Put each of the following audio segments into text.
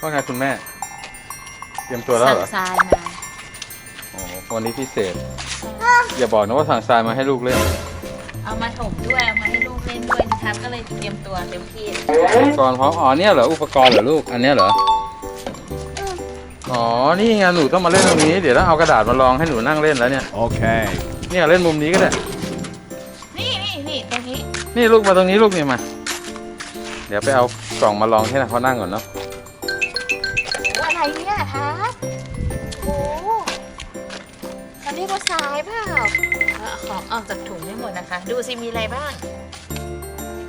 แม่ เตรียมตัวแล้วสั่เหงรอทรายมาโอ้วันนี้พิเศษ อย่าบอกนะว่าสั่งทรายมาให้ลูกเล่นเอามาถมด้วยเอามาให้ลูกเล่นด้วยนะครับ ก็เลยเตรียมตัวเต็มที่อุปกรณ์พร้อมอ๋อเนี่ยเหรออุปกรณ์เหรอลูกอันเนี้ยเหรออ๋อนี่ไงหนูต้องมาเล่นตรงนี้เดี๋ยวต้องเอากระดาษมาลองให้หนูนั่งเล่นแล้วเนี่ย Okay. เนี่ยเล่นมุมนี้ก็ได้ นี่นี่นี่ตรงนี้นี่ลูกมาตรงนี้ลูกนี่มา เดี๋ยวไปเอากล่องมาลองให้นะเขานั่งก่อนเนาะโอ้อะไรเนี่ยครับโอ้เขาเรียกว่าทรายเปล่าเอาของออกจากถุงให้หมดนะคะ ดูสิมีอะไรบ้าง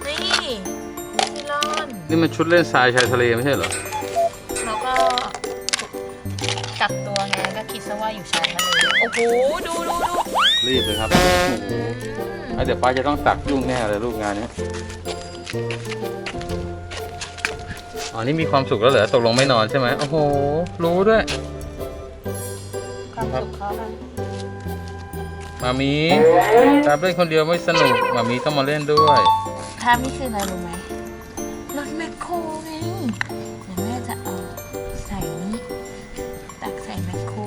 นี่มิลอนนี่มันชุดเล่นทรายชายทะเลไม่ใช่เหรอ แล้วก็กักตัวไงก็คิดซะว่าอยู่ชายทะเลโอ้โหดูดูดูรีบเลยครับโอ้โหอะเดี๋ยวป้าจะต้องตักยุ่งแน่เลยลูกงานนี้ อ๋อ นี่มีความสุขแล้วเหรอ ตกลงไม่นอนใช่ไหมโอ้โห รู้ด้วย ความสุขเขามันมามีตาเล่นคนเดียวไม่สนุก มามีต้องมาเล่นด้วย ภาพนี่คืออะไรรู้ไหมรถแมคโครไงเดี๋ยวแม่จะเอาใส่นี่ตักใส่แมคโคร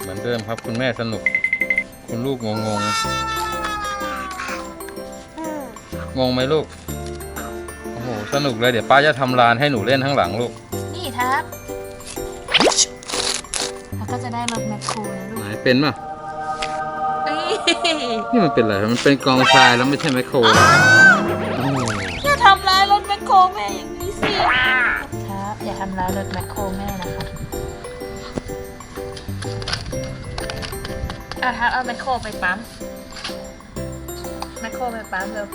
เหมือนเดิมครับคุณแม่สนุก คุณลูกงงงๆงงไหมลูกโอ้โห สนุกเลยเดี๋ยวป้าจะทำลานให้หนูเล่นข้างหลังลูก นี่ทับ แล้วก็จะได้รถแมคโครนะลูกไหนเป็นป่ะนี่นี่มันเป็นอะไรมันเป็นกองทรายแล้วไม่ใช่แมคโครนะโอ้โหอย่าทำร้ายรถแมคโครแม่อย่างนี้สิครับอย่าทำร้ายรถแมคโครแม่นะคะเอาทับเอาแมคโครไปปั๊มแมคโครไปปั๊มเร็ว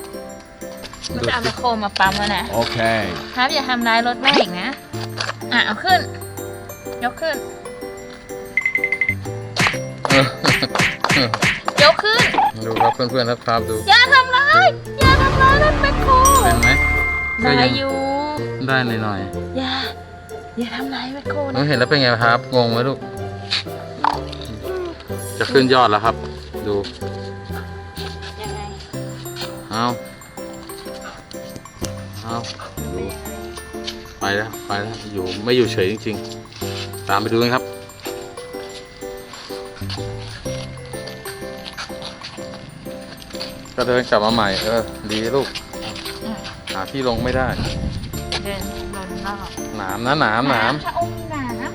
มันจะเอาแมคโครมาปั๊มแล้วนะ Okay. ครับอย่าทำร้ายรถแม่อีกนะ อะ เอาขึ้น ยกขึ้น ยกขึ้น ดูครับเพื่อนๆครับครับดูอย่าทำร้าย อย่าทำร้ายรถแมคโครเป็นไหมก็ได้งอยู่ ได้หน่อยอย่า อย่าทำร้ายแมคโครๆน้นะองเห็นแล้วเป็นไงครับงงไหมลูก จะขึ้นยอดแล้วครับ ดูยังไงเอา เอาดูไปแล้วไปแล้วอยู่ไม่อยู่เฉยจริง ๆ ตามไปดูกันครับก็เดินกลับมาใหม่เออดีลูกอืมหาที่ลงไม่ได้เดินบนรอบหนามนะหนามหนามชะอมหนาม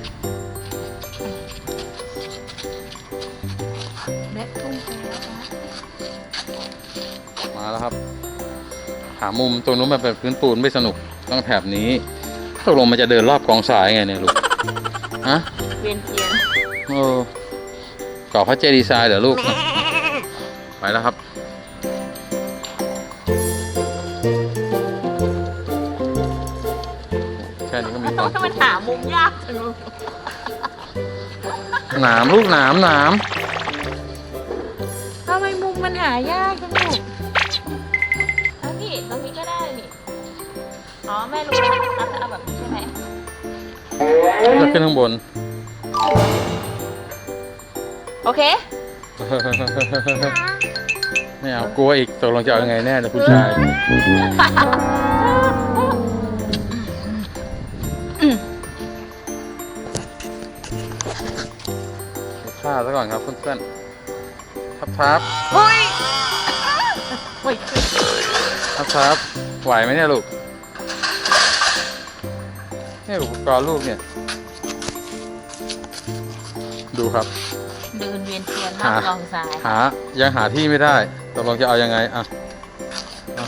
เล็กขึ้นไปแล้วนะมาแล้วครับ หามุมตรงนู้นมันเป็นพื้นปูนไม่สนุกต้องแถบนี้ตกลงมันจะเดินรอบกองทรายไงเนี่ยลูกฮะเวียนเทียนโอ้ก่อพระเจดีย์ทรายเหรอลูก ไปแล้วครับแค่นี้ก็มีความทำไมมันหามุมยากจังเลยหนามลูกหนามหนามทำไมมุมมันหายากจัง ลูกเอานี่ตรงนี้ก็ได้นี่ อ๋อแม่รู้แล้วเราจะเอาแบบนี้ใช่ไหมแล้วขึ้นข้างบน โอเค ไม่เอากลัวอีกตกลงจะเอายังไงแน่เลยผู้ชายท่าซะก่อนครับเพื่อนๆทับทับเฮ้ยเฮ้ย ทับทับไหวไหมเนี่ยลูกนี่อุปกรณ์ลูกเนี่ย ดูครับ เดินเวียนเทียนรอบกองทรายหายังหาที่ไม่ได้ตกลงจะเอายังไงอะอะ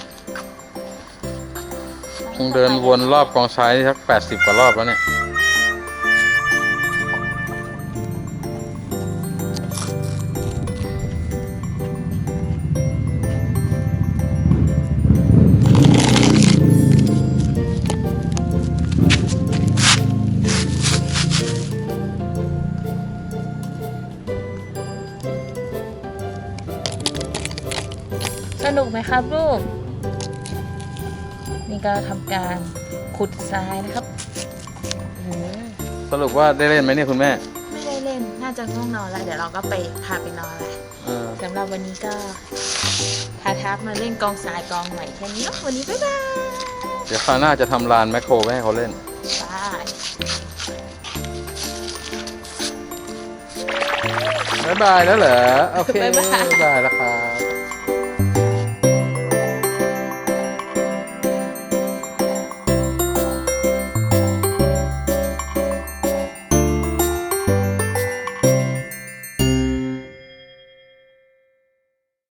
คงเดินวนรอบกองทรายนี่สักแปดสิบกว่ารอบแล้วเนี่ย นุกไหมครับลูก นี่ก็ทำการขุดทรายนะครับสรุปว่าได้เล่นไหมเนี่ยคุณแม่ ไม่ได้เล่น น่าจะง่วงนอนแล้ว เดี๋ยวเราก็ไปพาไปนอนแหละสำหรับวันนี้ก็พาทับมาเล่นกองทรายกองใหม่แค่นี้เนาะวันนี้บ๊ายบาย เดี๋ยวคราวหน้าจะทำลานแมคโครให้เขาเล่นบายบ๊ายบายแล้วเหรอ โอเคบ๊ายบายแล้วครับ